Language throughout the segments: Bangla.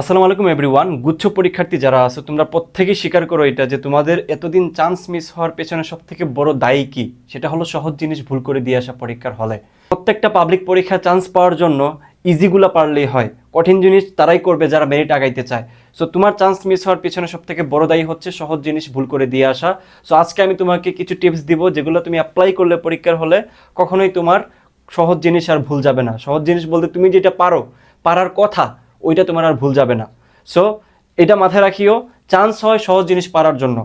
আসসালামু আলাইকুম এভরিওয়ান গুচ্ছ পরীক্ষার্থী যারা আছো, তোমরা প্রত্যেকেই স্বীকার করো এটা যে তোমাদের এতদিন চান্স মিস হওয়ার পেছনে সব থেকে বড় দায়ী কি? সেটা হলো সহজ জিনিস ভুল করে দিয়ে আসা পরীক্ষার হলে। প্রত্যেকটা পাবলিক পরীক্ষা চান্স পাওয়ার জন্য ইজিগুলো পারলেই হয়। কঠিন জিনিস তারাই করবে যারা মেরিট আগাইতে চায়। সো তোমার চান্স মিস হওয়ার পেছনে সব থেকে বড় দায়ী হচ্ছে সহজ জিনিস ভুল করে দিয়ে আসা। সো আজকে আমি তোমাকে কিছু টিপস দিব যেগুলো তুমি অ্যাপ্লাই করলে পরীক্ষার হলে কখনোই তোমার সহজ জিনিস আর ভুল যাবে না। সহজ জিনিস বলতে তুমি যেটা পারো, পারার কথা ওইটা তোমার আর ভুল যাবে না। সো এটা মাথায় রাখিও চান্স হয় সহজ জিনিস পারার জন্য।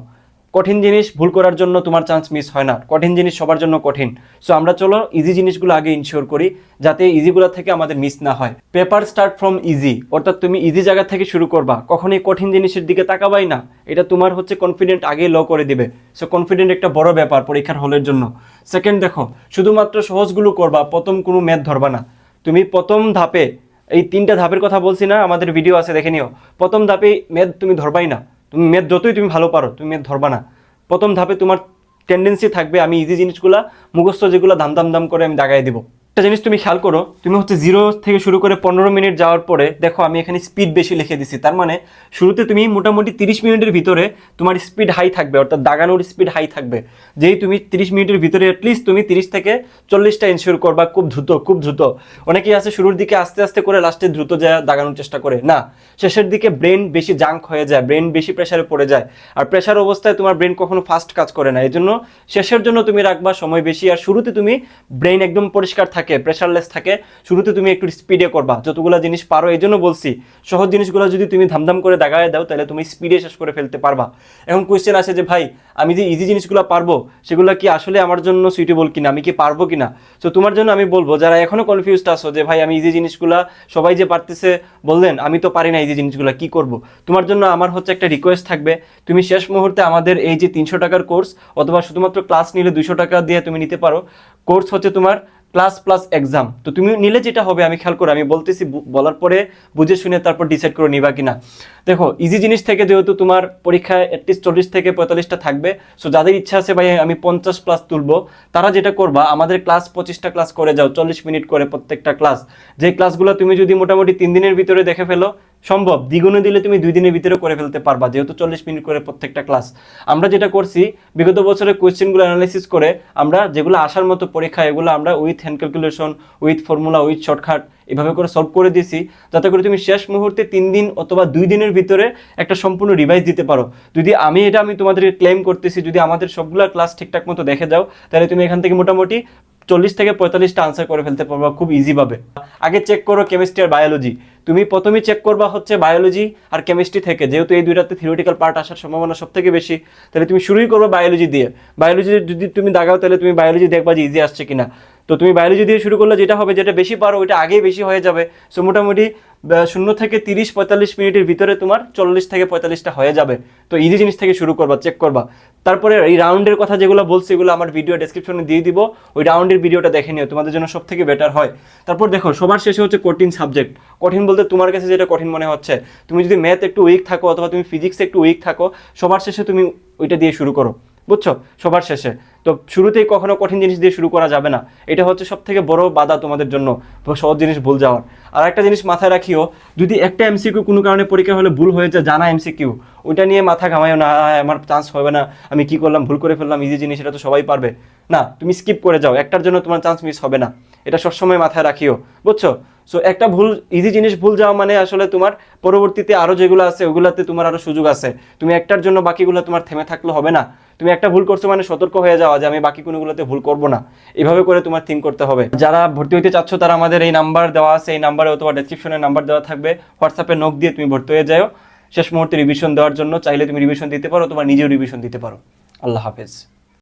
কঠিন জিনিস ভুল করার জন্য তোমার চান্স মিস হয় না। কঠিন জিনিস সবার জন্য কঠিন। সো আমরা চলো ইজি জিনিসগুলো আগে ইনশিওর করি, যাতে ইজিগুলো থেকে আমাদের মিস না হয়। পেপার স্টার্ট ফ্রম ইজি অর্থাৎ তুমি ইজি জায়গা থেকে শুরু করবা। কখনোই কঠিন জিনিসের দিকে তাকাবাই না। এটা তোমার হচ্ছে কনফিডেন্ট আগেই ল করে দিবে। সো কনফিডেন্ট একটা বড় ব্যাপার পরীক্ষার হলের জন্য। সেকেন্ড দেখো, শুধুমাত্র সহজগুলো করবা, প্রথম কোনো ম্যাথ ধরবা না। তুমি প্রথম ধাপে এই তিনটা ধাপের কথা বলছি না, আমাদের ভিডিও আছে, দেখে নিও। প্রথম ধাপে মেদ তুমি ধরবাই না। তুমি মেদ যতই তুমি ভালো পারো, তুমি মেদ ধরবা না। প্রথম ধাপে তোমার টেন্ডেন্সি থাকবে আমি ইজি জিনিসগুলা, মুখস্থ যেগুলো দাম দাম দাম করে আমি দাগাই দিব। একটা জিনিস তুমি খেয়াল করো, তুমি হচ্ছে জিরো থেকে শুরু করে পনেরো মিনিট যাওয়ার পরে দেখো আমি এখানে স্পিড বেশি লিখে দিছি। তার মানে শুরুতে তুমি মোটামুটি তিরিশ মিনিটের ভিতরে তোমার স্পিড হাই থাকবে, অর্থাৎ দাগানোর স্পিড হাই থাকবে। যেই তুমি তিরিশ মিনিটের ভিতরে অ্যাটলিস্ট তুমি তিরিশ থেকে চল্লিশটা ইনশিওর করবা খুব দ্রুত খুব দ্রুত। অনেকেই আছে শুরুর দিকে আস্তে আস্তে করে লাস্টে দ্রুত যা দাগানোর চেষ্টা করে। না, শেষের দিকে ব্রেন বেশি জাঙ্ক হয়ে যায় ব্রেন বেশি প্রেশারে পড়ে যায়। আর প্রেশার অবস্থায় তোমার ব্রেন কখনো ফাস্ট কাজ করে না। এই জন্য শেষের জন্য তুমি রাখবা সময় বেশি, আর শুরুতে তুমি ব্রেন একদম পরিষ্কার থাকে প্রেশারলেস থাকে, শুরুতে তুমি একটু স্পিডে করবা। যতগুলো জিনিস পারো, এই জন্য বলছি, সহজ জিনিসগুলো যদি তুমি ধামধাম করে দাগায় দাও, তাহলে তুমি স্পিডে শেষ করে ফেলতে পারবা। এখন কোয়েশ্চেন আসে যে, ভাই, আমি যে ইজি জিনিসগুলো পারব, সেগুলো কি আসলে আমার জন্য সুইটেবল কিনা? আমি কি পারব কিনা? তো তোমার জন্য আমি বলব, যারা এখনও কনফিউজড আছো যে, ভাই, আমি ইজি জিনিসগুলো সবাই যে পারতেছে, বললেন, আমি তো পারি না ইজি জিনিসগুলো, কি করব? তোমার জন্য আমার হচ্ছে একটা রিকোয়েস্ট থাকবে, তুমি শেষ মুহূর্তে আমাদের এই যে তিনশো টাকার কোর্স অথবা শুধুমাত্র ক্লাস নিলে দুশো টাকা দিয়ে তুমি নিতে পারো। কোর্স হচ্ছে তোমার ক্লাস প্লাস এক্সাম তো তুমি নিলে যেটা হবে, আমি খেয়াল করে, আমি বলতেছি বলার পরে বুঝে শুনে তারপর ডিসাইড করে নিবা কিনা। দেখো ইজি জিনিস থেকে যেহেতু তোমার পরীক্ষায় অ্যাটলিস্ট চল্লিশ থেকে পঁয়তাল্লিশটা থাকবে সো যাদের ইচ্ছা আছে ভাই, আমি পঞ্চাশ প্লাস তুলবো। তারা যেটা করবা, আমাদের ক্লাস পঁচিশটা ক্লাস করে যাও, চল্লিশ মিনিট করে প্রত্যেকটা ক্লাস যে ক্লাসগুলো তুমি যদি মোটামুটি তিন দিনের ভিতরে দেখে ফেলো সম্ভব। দ্বিগুণে দিলে তুমি দুই দিনের ভিতরে করে ফেলতে পারবা, যেহেতু চল্লিশ মিনিট করে প্রত্যেকটা ক্লাস আমরা যেটা করছি, বিগত বছরের কোয়েশ্চেনগুলো অ্যানালাইসিস করে আমরা যেগুলো আসার মতো পরীক্ষা, এগুলো আমরা with hand calculation with formula with shortcut এভাবে করে সলভ করে দিয়েছি, যাতে করে তুমি শেষ মুহূর্তে তিন দিন অথবা দুই দিনের ভিতরে একটা সম্পূর্ণ রিভাইজ দিতে পারো। যদি আমি এটা আমি তোমাদেরকে ক্লেম করতেছি, যদি আমাদের সবগুলো ক্লাস ঠিকঠাক মতো দেখে যাও, তাহলে তুমি এখান থেকে মোটামুটি চল্লিশ থেকে পঁয়তাল্লিশটা আনসার করে ফেলতে পারবা খুব ইজিভাবে আগে চেক করো কেমিস্ট্রি আর বায়োলজি তুমি প্রথমে চেক করবা হচ্ছে বায়োলজি আর কেমিস্ট্রি থেকে। যেহেতু এই দুইটাতে থিওরিটিক্যাল পার্ট আসার সম্ভাবনা সব থেকে বেশি, তাহলে তুমি শুরুই করবে বায়োলজি দিয়ে। বায়োলজি যদি তুমি দাগাও, তাহলে তুমি বায়োলজি দেখবা যে ইজি আসছে কিনা। তো তুমি বায়োলজি দিয়ে শুরু করলে যেটা হবে, যেটা বেশি পারো, ওইটা আগেই বেশি হয়ে যাবে। সো মোটামুটি শূন্য থেকে তিরিশ, পঁয়তাল্লিশ মিনিটের ভিতরে তোমার চল্লিশ থেকে পঁয়তাল্লিশটা হয়ে যাবে। তো ইজি জিনিস থেকে শুরু করবা চেক করবা। তারপরে এই রাউন্ডের কথা যেগুলো বলছি, এগুলো আমার ভিডিও ডেসক্রিপশনে দিয়ে দিব। ওই রাউন্ডের ভিডিওটা দেখে নিও, তোমাদের জন্য সব থেকে বেটার হয়। তারপর দেখো, সবার শেষে হচ্ছে কঠিন সাবজেক্ট কঠিন বলতে তোমার কাছে যেটা কঠিন মনে হচ্ছে, তুমি যদি ম্যাথ একটু উইক থাকো অথবা তুমি ফিজিক্সে একটু উইক থাকো, সবার শেষে তুমি ওইটা দিয়ে শুরু করো। বুঝছ? সবার শেষে। তো শুরুতেই কখনো কঠিন জিনিস দিয়ে শুরু করা যাবে না। এটা হচ্ছে সব থেকে বড় বাধা তোমাদের জন্য, সহজ জিনিস ভুল যাওয়ার। আর একটা জিনিস মাথায় রাখিও, যদি একটা এমসিকিউ কোনো কারণে পরীক্ষা হলে ভুল হয়ে যায় জানা এমসিকিউ ওইটা নিয়ে মাথা ঘামায়ও না আমার চান্স হবে না, আমি কি করলাম, ভুল করে ফেললাম ইজি জিনিস, এটা তো সবাই পারবে। না, তুমি স্কিপ করে যাও, একটার জন্য তোমার চান্স মিস হবে না। এটা সবসময় মাথায় রাখিও, বুঝছ? সো একটা ভুল ইজি জিনিস ভুল যাওয়া মানে আসলে তোমার পরবর্তীতে আরও যেগুলো আছে, ওগুলোতে তোমার আরও সুযোগ আছে। তুমি একটার জন্য বাকিগুলো তোমার থেমে থাকলে হবে না। তুমি একটা ভুল করছ মানে সতর্ক হয়ে যাওয়া যে আমি বাকি কোনোগুলোতে ভুল করব না। এভাবে করে তোমার থিঙ্ক করতে হবে। যারা ভর্তি হতে চাচ্ছ, তারা আমাদের এই নাম্বার দেওয়া আছে। এই নাম্বারে অথবা ডেসক্রিপশনে নাম্বার দেওয়া থাকবে। হোয়াটসঅ্যাপে নোক দিয়ে তুমি ভর্তি হয়ে যাও। শেষ মুহূর্তে রিভিশন দেওয়ার জন্য চাইলে তুমি রিভিশন দিতে পারো তোমার নিজেও রিভিশন দিতে পারো। আল্লাহ হাফেজ।